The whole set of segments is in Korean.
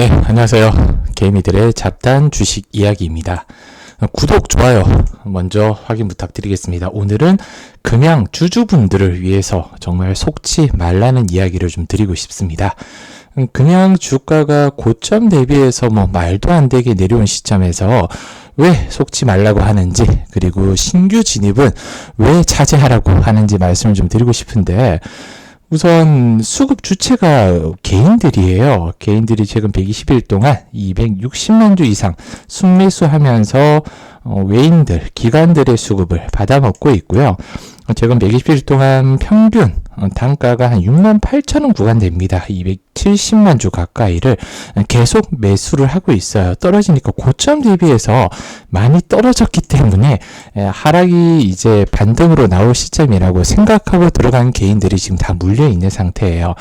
네, 안녕하세요. 개미들의 잡단 주식 이야기입니다. 구독, 좋아요 먼저 확인 부탁드리겠습니다. 오늘은 금양 주주분들을 위해서 정말 속지 말라는 이야기를 좀 드리고 싶습니다. 금양 주가가 고점 대비해서 뭐 말도 안 되게 내려온 시점에서 왜 속지 말라고 하는지 그리고 신규 진입은 왜 차지하라고 하는지 말씀을 좀 드리고 싶은데 우선 수급 주체가 개인들이에요. 개인들이 최근 120일 동안 260만 주 이상 순매수하면서 어, 외인들, 기관들의 수급을 받아먹고 있고요. 최근 120일 동안 평균 어, 단가가 한 6만 8천 원 구간 됩니다. 270만 주 가까이를 계속 매수를 하고 있어요. 떨어지니까 고점 대비해서 많이 떨어졌기 때문에 하락이 이제 반등으로 나올 시점이라고 생각하고 들어간 개인들이 지금 다 물려 있는 상태예요.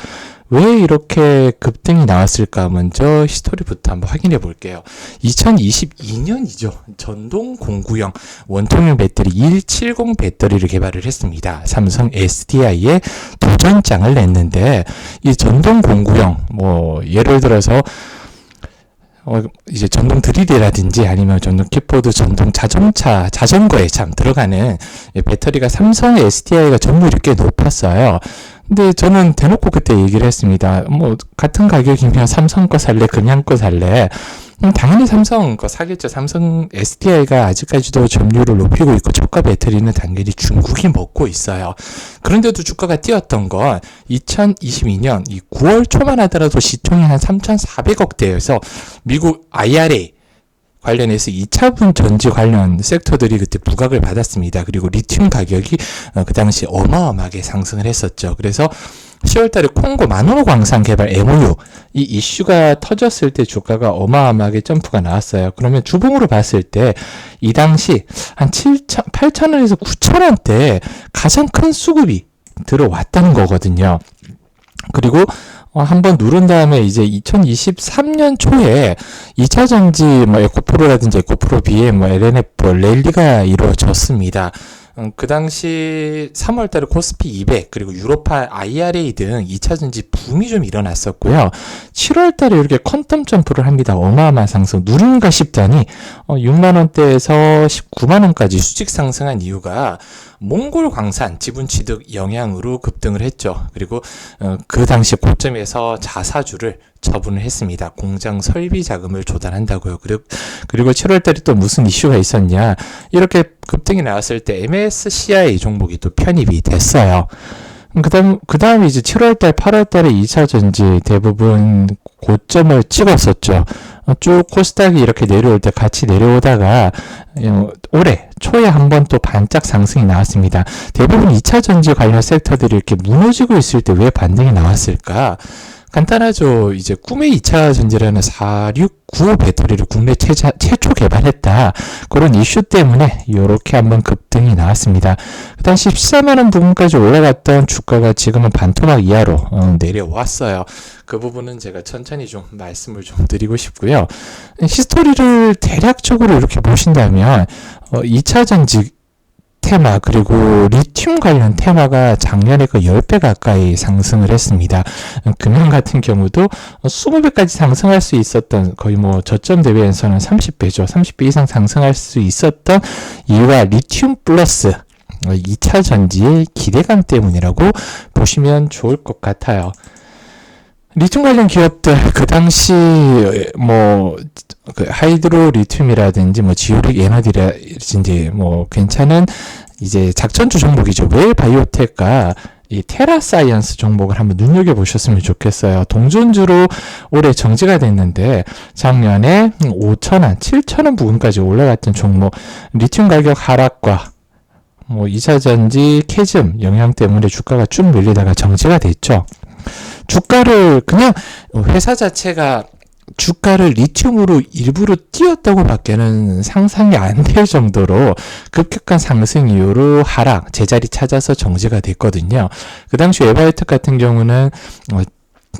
왜 이렇게 급등이 나왔을까 먼저 히스토리부터 한번 확인해 볼게요. 2022년이죠. 전동 공구형 원통형 배터리 170 배터리를 개발을 했습니다. 삼성 SDI에 도전장을 냈는데 이 전동 공구형 뭐 예를 들어서 어, 이제 전동 드릴이라든지 아니면 전동 킥보드, 전동 자동차, 자전거에 참 들어가는 배터리가 삼성 SDI가 점유율이 꽤 높았어요. 근데 저는 대놓고 그때 얘기를 했습니다. 뭐 같은 가격이면 삼성 거 살래, 그냥 거 살래. 음, 당연히 삼성 거 사겠죠. 삼성 SDI가 아직까지도 점유율을 높이고 있고 저가 배터리는 당연히 중국이 먹고 있어요. 그런데도 주가가 뛰었던 건 2022년 이 9월 초만 하더라도 시총이 한 3,400억 대여서 미국 IRA 관련해서 2차분 전지 관련 섹터들이 그때 부각을 받았습니다. 그리고 리튬 가격이 어, 그 당시 어마어마하게 상승을 했었죠. 그래서 10월 달에 콩고 마노로 광산 개발 MOU 이 이슈가 터졌을 때 주가가 어마어마하게 점프가 나왔어요. 그러면 주봉으로 봤을 때 이 당시 한 7천, 8천 원에서 9천 원대 가장 큰 수급이 들어왔다는 거거든요. 그리고 어, 한번 누른 다음에 이제 2023년 초에 2차 전지 뭐 에코프로라든지 에코프로 BM, 뭐 LNF 랠리가 이루어졌습니다. 음, 그 당시 3월 달에 코스피 200 그리고 유로파 IRA 등 2차 전지 붐이 좀 일어났었고요. 7월 달에 이렇게 퀀텀 점프를 합니다. 어마어마한 상승. 누른가 싶다니 어, 6만 원대에서 19만 원까지 수직 상승한 이유가 몽골 광산 지분 취득 영향으로 급등을 했죠. 그리고 어, 그 당시 고점에서 자사주를 처분을 했습니다. 공장 설비 자금을 조달한다고요. 그리고, 그리고 7월 달에 또 무슨 이슈가 있었냐. 이렇게 급등이 나왔을 때 MSCI 종목이 또 편입이 됐어요. 그 다음, 그 다음에 이제 7월달, 8월달에 2차 전지 대부분 고점을 찍었었죠. 어, 쭉 코스닥이 이렇게 내려올 때 같이 내려오다가 어, 올해 초에 한 번 또 반짝 상승이 나왔습니다. 대부분 2차 전지 관련 섹터들이 이렇게 무너지고 있을 때 왜 반등이 나왔을까? 간단하죠. 이제 꿈의 2차 전지라는 4695 배터리를 국내 최자, 최초 개발했다. 그런 이슈 때문에 이렇게 한번 급등이 나왔습니다. 그 당시 14만원 부분까지 올라갔던 주가가 지금은 반토막 이하로 어, 내려왔어요. 그 부분은 제가 천천히 좀 말씀을 좀 드리고 싶고요. 히스토리를 대략적으로 이렇게 보신다면 어, 2차 전지 테마 그리고 리튬 관련 테마가 작년에 그 10배 가까이 상승을 했습니다. 금연 같은 경우도 20배까지 상승할 수 있었던 거의 뭐 저점 대비해서는 30배죠. 30배 이상 상승할 수 있었던 이유가 리튬 플러스 2차 전지의 기대감 때문이라고 보시면 좋을 것 같아요. 리튬 관련 기업들 그 당시 뭐 그 하이드로 리튬이라든지 뭐 지오릭 에너지라든지 뭐 괜찮은 이제 작전주 종목이죠. 왜 바이오텍과 이 테라사이언스 종목을 한번 눈여겨 보셨으면 좋겠어요. 동전주로 올해 정지가 됐는데 작년에 5천원, 7천원 부근까지 올라갔던 종목 리튬 가격 하락과 뭐 2차 전지 캐즘 영향 때문에 주가가 쭉 밀리다가 정지가 됐죠. 주가를 그냥 회사 자체가 주가를 리튬으로 일부러 띄었다고 밖에는 상상이 안 될 정도로 급격한 상승 이후로 하락, 제자리 찾아서 정지가 됐거든요. 그 당시 웨바이트 같은 경우는 어,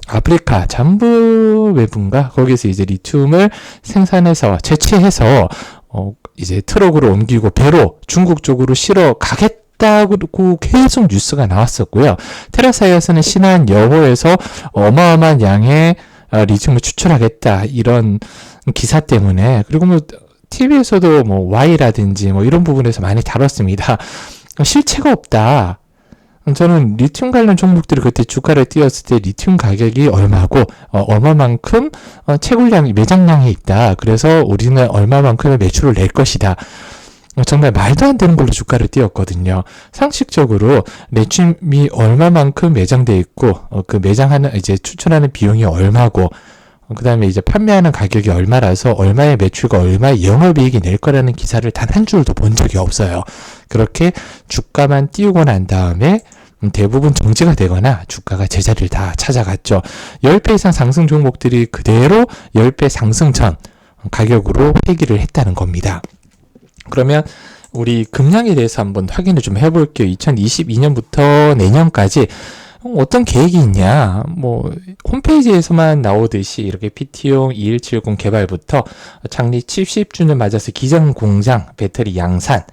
아프리카 잠부 외부인가 거기서 이제 리튬을 생산해서 채취해서 어 이제 트럭으로 옮기고 배로 중국 쪽으로 실어 가겠다. 있다고 계속 뉴스가 나왔었고요. 테라사이어스는 신한 여호에서 어마어마한 양의 어, 리튬을 추출하겠다 이런 기사 때문에 그리고 뭐 TV에서도 뭐 Y라든지 뭐 이런 부분에서 많이 다뤘습니다. 실체가 없다. 저는 리튬 관련 종목들이 그때 주가를 띄웠을 때 리튬 가격이 얼마고 어, 얼마만큼 어, 채굴량이 매장량이 있다. 그래서 우리는 얼마만큼의 매출을 낼 것이다. 어, 정말 말도 안 되는 걸로 주가를 띄웠거든요. 상식적으로 리튬이 얼마만큼 매장돼 있고 어, 그 매장하는 이제 추천하는 비용이 얼마고 그 다음에 이제 판매하는 가격이 얼마라서 얼마의 매출과 얼마의 영업이익이 낼 거라는 기사를 단 한 줄도 본 적이 없어요. 그렇게 주가만 띄우고 난 다음에 음, 대부분 정지가 되거나 주가가 제자리를 다 찾아갔죠. 10배 이상 상승 종목들이 그대로 10배 상승 전 가격으로 회귀를 했다는 겁니다. 그러면 우리 금량에 대해서 한번 확인을 좀 해볼게요. 2022년부터 내년까지 어떤 계획이 있냐? 뭐 홈페이지에서만 나오듯이 이렇게 PT용 2170 개발부터 창립 70주년 맞아서 기장 공장 배터리 양산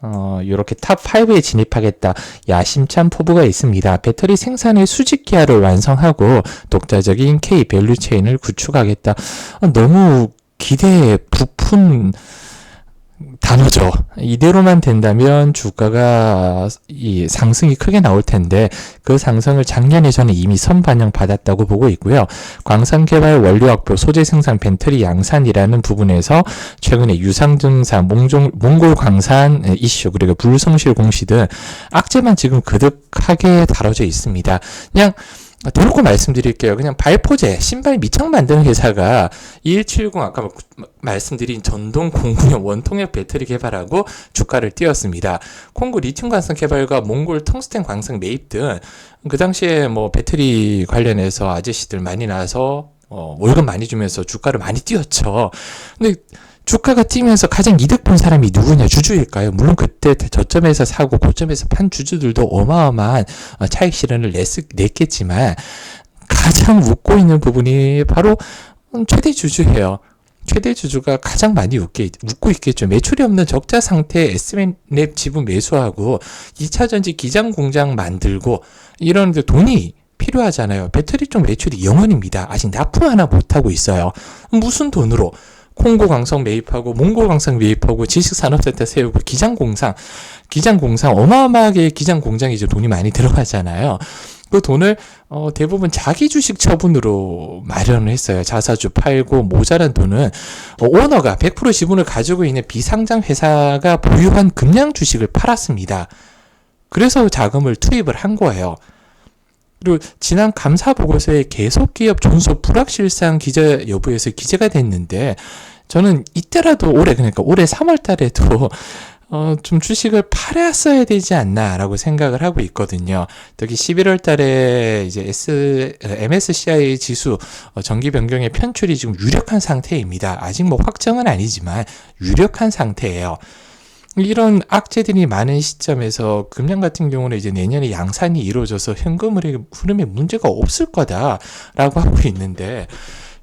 어, 이렇게 탑 5에 진입하겠다. 야심찬 포부가 있습니다. 배터리 생산의 수직 기하를 완성하고 독자적인 K 밸류 체인을 구축하겠다. 어, 너무 기대에 부푼 단어죠. 이대로만 된다면 주가가 이 상승이 크게 나올 텐데 그 상승을 작년에 저는 이미 선반영 받았다고 보고 있고요. 광산 개발 원료 확보 소재 생산 벤트리 양산이라는 부분에서 최근에 유상 증사 몽종 몽골 광산 이슈 그리고 불성실 공시 등 악재만 지금 그득하게 다뤄져 있습니다. 그냥 대놓고 말씀드릴게요. 그냥 발포제, 신발 밑창 만드는 회사가 2170 아까 뭐 말씀드린 전동 공구용 원통역 배터리 개발하고 주가를 띄웠습니다. 콩고 리튬 관성 개발과 몽골 텅스텐 광석 매입 등 그 당시에 뭐 배터리 관련해서 아저씨들 많이 나와서 어, 월급 많이 주면서 주가를 많이 띄웠죠. 근데 주가가 뛰면서 가장 이득 본 사람이 누구냐 주주일까요? 물론 그때 저점에서 사고 고점에서 판 주주들도 어마어마한 어, 차익 실현을 냈, 냈겠지만 가장 웃고 있는 부분이 바로 최대 주주예요. 최대 주주가 가장 많이 웃게, 웃고 있겠죠. 매출이 없는 적자 상태 S맨랩 지분 매수하고 2차 전지 기장 공장 만들고 이런 돈이 필요하잖아요. 배터리 쪽 매출이 0원입니다. 아직 납품 하나 못하고 있어요. 무슨 돈으로? 콩고 강성 매입하고 몽고 강성 매입하고 지식산업센터 세우고 기장공상 기장공상 어마어마하게 기장공장에 이제 돈이 많이 들어가잖아요. 그 돈을 어, 대부분 자기 주식 처분으로 마련을 했어요. 자사주 팔고 모자란 돈은 어, 오너가 100% 지분을 가지고 있는 비상장 회사가 보유한 금량 주식을 팔았습니다. 그래서 자금을 투입을 한 거예요. 그리고 지난 감사 보고서에 계속 기업 존속 불확실성 기재 여부에서 기재가 됐는데 저는 이때라도 올해 그러니까 올해 3월 달에도 어, 좀 주식을 팔았어야 되지 않나라고 생각을 하고 있거든요. 특히 11월 달에 이제 S, MSCI 지수 어, 정기 변경의 편출이 지금 유력한 상태입니다. 아직 뭐 확정은 아니지만 유력한 상태예요. 이런 악재들이 많은 시점에서 금년 같은 경우는 이제 내년에 양산이 이루어져서 현금 흐름에 문제가 없을 거다라고 하고 있는데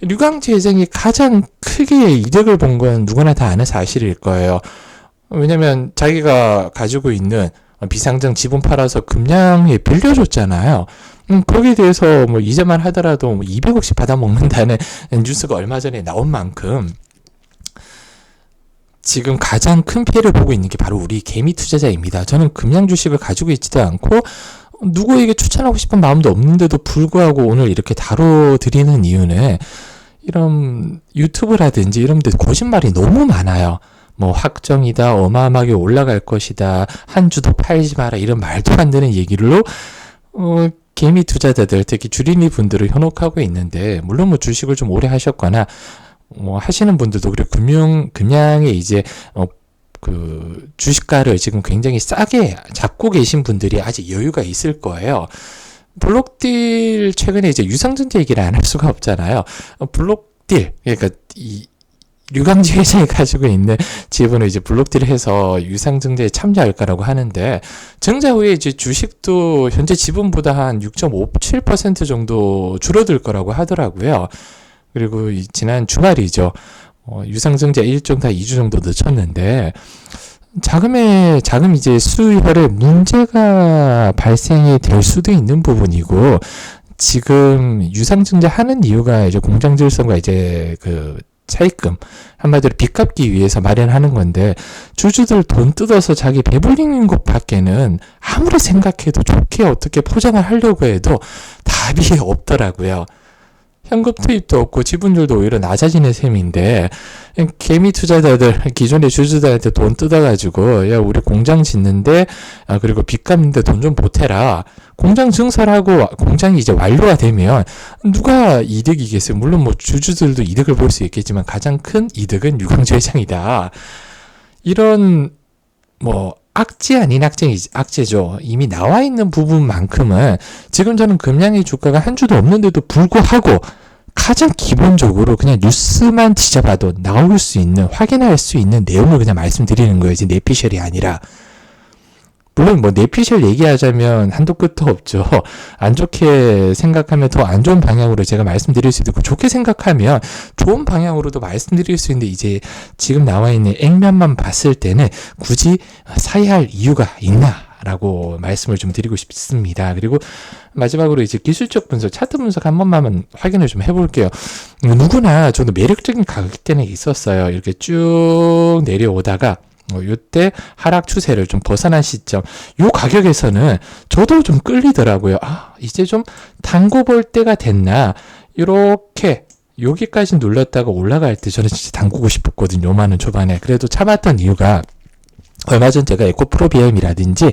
류강 재생이 가장 크게 이득을 본 건 누구나 다 아는 사실일 거예요. 왜냐면 자기가 가지고 있는 비상장 지분 팔아서 금량에 빌려줬잖아요. 음, 거기에 대해서 뭐 이자만 하더라도 뭐 200억씩 받아먹는다는 뉴스가 얼마 전에 나온 만큼 지금 가장 큰 피해를 보고 있는 게 바로 우리 개미 투자자입니다. 저는 금양 주식을 가지고 있지도 않고 누구에게 추천하고 싶은 마음도 없는데도 불구하고 오늘 이렇게 다뤄드리는 이유는 이런 유튜브라든지 이런 데 거짓말이 너무 많아요. 뭐 확정이다, 어마어마하게 올라갈 것이다, 한 주도 팔지 마라 이런 말도 안 되는 얘기로 어, 개미 투자자들 특히 주린이 분들을 현혹하고 있는데 물론 뭐 주식을 좀 오래 하셨거나 뭐 하시는 분들도 그래 금융 금양에 이제 어, 그 주식가를 지금 굉장히 싸게 잡고 계신 분들이 아직 여유가 있을 거예요. 블록딜 최근에 이제 유상증자 얘기를 안 할 수가 없잖아요. 어, 블록딜 그러니까 이 류강지 회장이 가지고 있는 지분을 이제 블록딜을 해서 유상증자에 참여할까라고 하는데 증자 후에 이제 주식도 현재 지분보다 한 6.57% 정도 줄어들 거라고 하더라고요. 그리고 지난 주말이죠. 어, 유상증자 1종 다 2주 정도 늦췄는데 자금의 자금 이제 수혈에 문제가 발생이 될 수도 있는 부분이고 지금 유상증자 하는 이유가 이제 공장 질서가 이제 그 차입금 한마디로 빚 갚기 위해서 마련하는 건데 주주들 돈 뜯어서 자기 배불리는 것밖에는 아무리 생각해도 좋게 어떻게 포장을 하려고 해도 답이 없더라고요. 현금 투입도 없고 지분율도 오히려 낮아지는 셈인데 개미 투자자들 기존의 주주들한테 돈 뜯어가지고 야 우리 공장 짓는데 아 그리고 빚 갚는데 돈 좀 보태라. 공장 증설하고 공장이 이제 완료가 되면 누가 이득이겠어요? 물론 뭐 주주들도 이득을 볼 수 있겠지만 가장 큰 이득은 유광주 회장이다. 이런 뭐 악재 아닌 악재, 악재죠. 이미 나와 있는 부분만큼은 지금 저는 금양의 주가가 한 주도 없는데도 불구하고 가장 기본적으로 그냥 뉴스만 뒤져봐도 나올 수 있는, 확인할 수 있는 내용을 그냥 말씀드리는 거예요. 이제 내피셜이 아니라. 물론 뭐 내피셜 얘기하자면 한도 끝도 없죠. 안 좋게 생각하면 더 안 좋은 방향으로 제가 말씀드릴 수도 있고 좋게 생각하면 좋은 방향으로도 말씀드릴 수 있는데 이제 지금 나와 있는 액면만 봤을 때는 굳이 사야할 이유가 있나 라고 말씀을 좀 드리고 싶습니다. 그리고 마지막으로 이제 기술적 분석, 차트 분석 한 번만 확인을 좀 해볼게요. 누구나 저도 매력적인 가격대는 있었어요. 이렇게 쭉 내려오다가 어, 요때 하락 추세를 좀 벗어난 시점, 요 가격에서는 저도 좀 끌리더라고요. 아, 이제 좀 단고 볼 때가 됐나? 이렇게 여기까지 눌렀다가 올라갈 때 저는 진짜 담그고 싶었거든요. 요만은 초반에. 그래도 참았던 이유가 얼마 전 제가 에코프로 비엠이라든지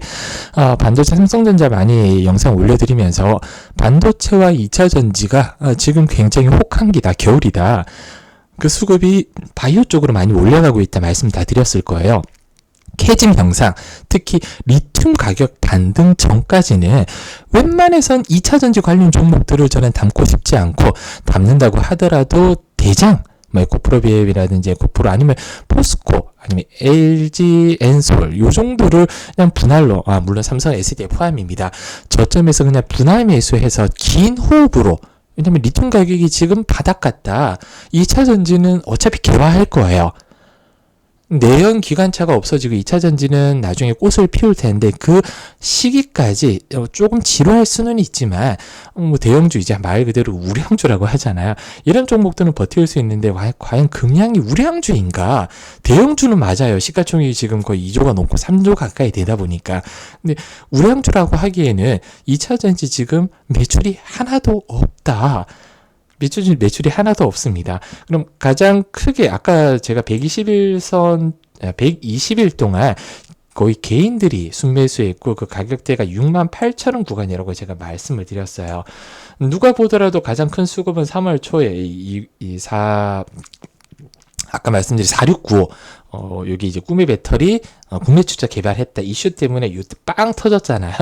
어, 반도체 삼성전자 많이 영상 올려드리면서 반도체와 2차 전지가 어, 지금 굉장히 혹한기다 겨울이다 그 수급이 바이오 쪽으로 많이 올라가고 있다 말씀 다 드렸을 거예요. 캐진 형상, 특히 리튬 가격 반등 전까지는 웬만해선 2차 전지 관련 종목들을 저는 담고 싶지 않고 담는다고 하더라도 대장 뭐 에코프로비앱이라든지 에코프로 아니면 포스코 아니면 LG 엔솔 요 정도를 그냥 분할로 아 물론 삼성 SD에 포함입니다. 저점에서 그냥 분할 매수해서 긴 호흡으로 왜냐면 리튬 가격이 지금 바닥 같다. 2차 전지는 어차피 개화할 거예요. 내연 기관차가 없어지고 2차 전지는 나중에 꽃을 피울 텐데 그 시기까지 어, 조금 지루할 수는 있지만 어, 뭐 대형주 이제 말 그대로 우량주라고 하잖아요. 이런 종목들은 버틸 수 있는데 과연 금양이 우량주인가? 대형주는 맞아요. 시가총액이 지금 거의 2조가 넘고 3조 가까이 되다 보니까 근데 우량주라고 하기에는 2차 전지 지금 매출이 하나도 없다. 매출, 매출이 하나도 없습니다. 그럼 가장 크게 아까 제가 121선 120일 동안 거의 개인들이 순매수했고 그 가격대가 6만 8천 원 구간이라고 제가 말씀을 드렸어요. 누가 보더라도 가장 큰 수급은 3월 초에 이, 이 4, 아까 말씀드린 4695 어, 여기 이제 꿈의 배터리 어, 국내 출자 개발했다 이슈 때문에 이때 빵 터졌잖아요.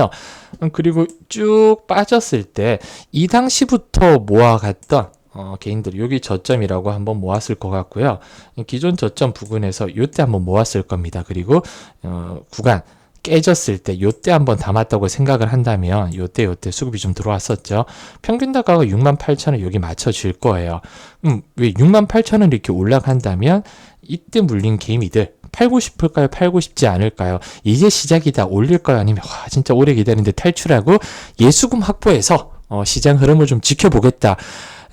음, 그리고 쭉 빠졌을 때 이 당시부터 모아갔던 어, 개인들 여기 저점이라고 한번 모았을 것 같고요. 기존 저점 부근에서 이때 한번 모았을 겁니다. 그리고 어, 구간 깨졌을 때 요때 한번 담았다고 생각을 한다면 요때 요때 수급이 좀 들어왔었죠. 평균 단가가 6만 8천 원 여기 맞춰질 거예요. 음, 왜 6만 8천 원 이렇게 올라간다면 이때 물린 개미들 팔고 싶을까요? 팔고 싶지 않을까요? 이제 시작이다. 올릴까요? 아니면 와 진짜 오래 기다리는데 탈출하고 예수금 확보해서 어, 시장 흐름을 좀 지켜보겠다.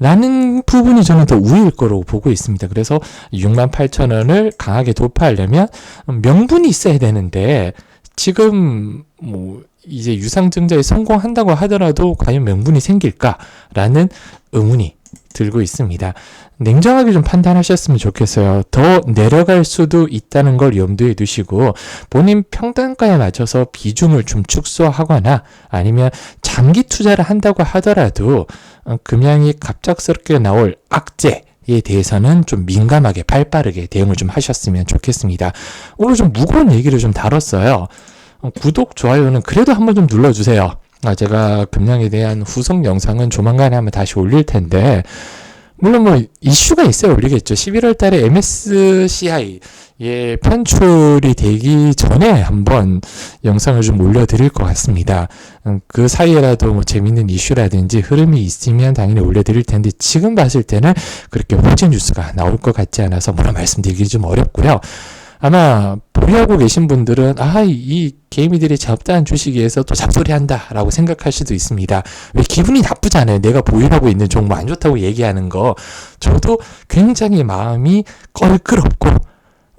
라는 부분이 저는 더 우위일 거라고 보고 있습니다. 그래서 6만 8천 원을 강하게 돌파하려면 명분이 있어야 되는데 지금 뭐 이제 유상증자에 성공한다고 하더라도 과연 명분이 생길까라는 의문이 들고 있습니다. 냉정하게 좀 판단하셨으면 좋겠어요. 더 내려갈 수도 있다는 걸 염두에 두시고 본인 평단가에 맞춰서 비중을 좀 축소하거나 아니면 장기 투자를 한다고 하더라도 어, 금양이 갑작스럽게 나올 악재 에 대해서는 좀 민감하게 발빠르게 대응을 좀 하셨으면 좋겠습니다. 오늘 좀 무거운 얘기를 좀 다뤘어요. 어, 구독, 좋아요는 그래도 한번 좀 눌러주세요. 아, 제가 금양에 대한 후속 영상은 조만간에 한번 다시 올릴 텐데, 물론 뭐 이슈가 있어야 올리겠죠. 11월 달에 MSCI 예, 편출이 되기 전에 한번 영상을 좀 올려드릴 것 같습니다. 음, 그 사이에라도 뭐 재밌는 이슈라든지 흐름이 있으면 당연히 올려드릴 텐데 지금 봤을 때는 그렇게 호재 뉴스가 나올 것 같지 않아서 뭐라 말씀드리기 좀 어렵고요. 아마 보유하고 계신 분들은 아, 이 개미들이 잡다한 주식에서 또 잡소리 한다 라고 생각할 수도 있습니다. 왜 기분이 나쁘잖아요. 내가 보유하고 있는 종목 안 좋다고 얘기하는 거. 저도 굉장히 마음이 껄끄럽고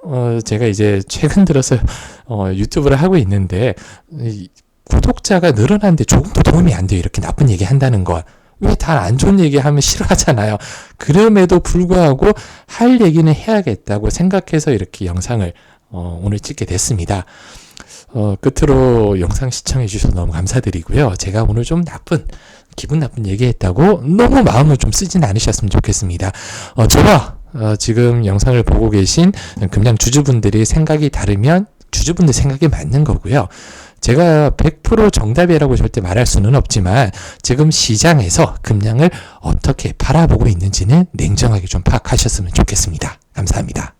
어, 제가 이제 최근 들어서 어, 유튜브를 하고 있는데 이 구독자가 늘어나는데 조금도 도움이 안 돼요. 이렇게 나쁜 얘기 한다는 건. 왜 다 안 좋은 얘기 하면 싫어하잖아요. 그럼에도 불구하고 할 얘기는 해야겠다고 생각해서 이렇게 영상을 어, 오늘 찍게 됐습니다. 어, 끝으로 영상 시청해 주셔서 너무 감사드리고요. 제가 오늘 좀 나쁜, 기분 나쁜 얘기했다고 너무 마음을 좀 쓰진 않으셨으면 좋겠습니다. 어, 저와 어, 지금 영상을 보고 계신 금양 주주분들이 생각이 다르면 주주분들 생각이 맞는 거고요. 제가 100% 정답이라고 절대 말할 수는 없지만 지금 시장에서 금양을 어떻게 바라보고 있는지는 냉정하게 좀 파악하셨으면 좋겠습니다. 감사합니다.